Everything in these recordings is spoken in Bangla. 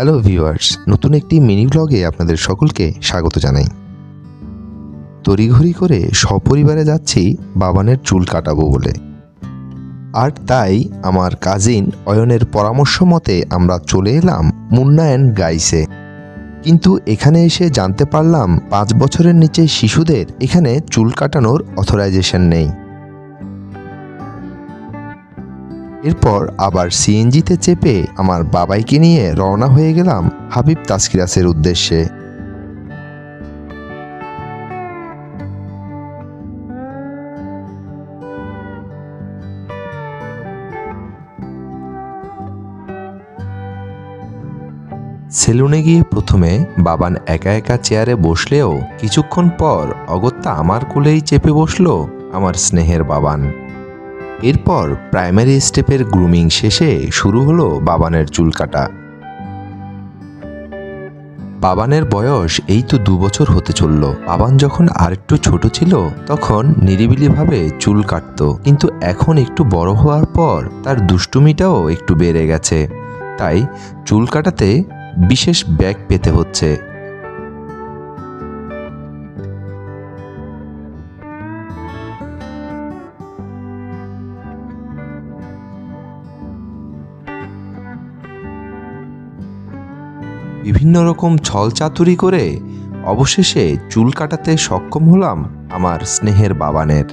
হ্যালো ভিউয়ার্স নতুন একটি মিনি ব্লগে আপনাদের সকলকে স্বাগত জানাই। তড়িঘড়ি করে সপরিবারে যাচ্ছি বাবানের চুল কাটাবো বলে। আর তাই আমার কাজিন অয়নের পরামর্শ মতে আমরা চলে এলাম মুন্নায়ন গাইসে কিন্তু এখানে এসে জানতে পারলাম পাঁচ বছরের নিচে শিশুদের এখানে চুল কাটানোর অথরাইজেশন নেই। এরপর আবার সিএনজিতে চেপে আমার বাবাইকে নিয়ে রওনা হয়ে গেলাম হাবিব তাসকিরাসের উদ্দেশ্যে। সেলুনে গিয়ে প্রথমে বাবান একা একা চেয়ারে বসলেও কিছুক্ষণ পর অগত্যা আমার কোলেই চেপে বসল আমার স্নেহের বাবান। এরপর প্রাইমারি স্টেপের গ্রুমিং শেষে শুরু হলো বাবানের চুল কাটা। বাবানের বয়স এই তো দু বছর হতে চলল। বাবান যখন আরেকটু ছোট ছিল, তখন নিরিবিলিভাবে চুল কাটতো। কিন্তু এখন একটু বড় হওয়ার পর তার দুষ্টুমিটাও একটু বেড়ে গেছে। তাই চুল কাটাতে বিশেষ ব্যাগ পেতে হচ্ছে। বিভিন্ন রকম ছলচাতুরি করে অবশেষে চুল কাটাতে সক্ষম হলাম আমার স্নেহের বাবানের।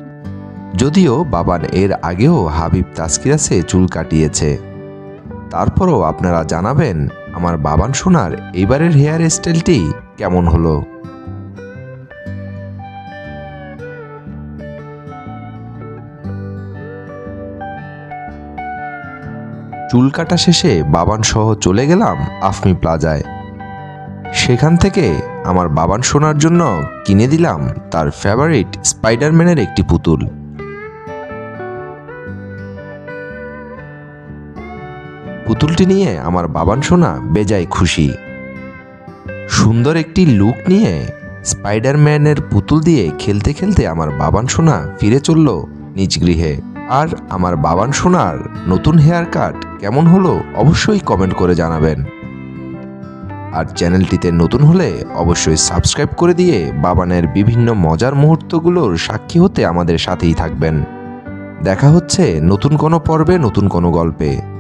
যদিও বাবান এর আগেও হাবিব তাস্কিরাসে চুল কাটিয়েছে। তারপরও আপনারা জানাবেন আমার বাবান সোনার এবারের হেয়ার স্টাইলটি কেমন হলো। চুল কাটা শেষে বাবান সহ চলে গেলাম আফমি প্লাজায়। সেখান থেকে আমার বাবান সোনার জন্য কিনে দিলাম তার ফেভারিট স্পাইডারম্যানের একটি পুতুল। পুতুলটি নিয়ে আমার বাবান সোনা বেজায় খুশি। সুন্দর একটি লুক নিয়ে স্পাইডারম্যানের পুতুল দিয়ে খেলতে খেলতে আমার বাবান সোনা ফিরে চলল নিজ গৃহে। আর আমার বাবান সোনার নতুন হেয়ার কাট কেমন হলো অবশ্যই কমেন্ট করে জানাবেন। আর চ্যানেলটিতে নতুন হলে অবশ্যই সাবস্ক্রাইব করে দিয়ে বাবানের বিভিন্ন মজার মুহূর্তগুলোর সাক্ষী হতে আমাদের সাথেই থাকবেন। দেখা হচ্ছে নতুন কোনো পর্বে, নতুন কোনো গল্পে।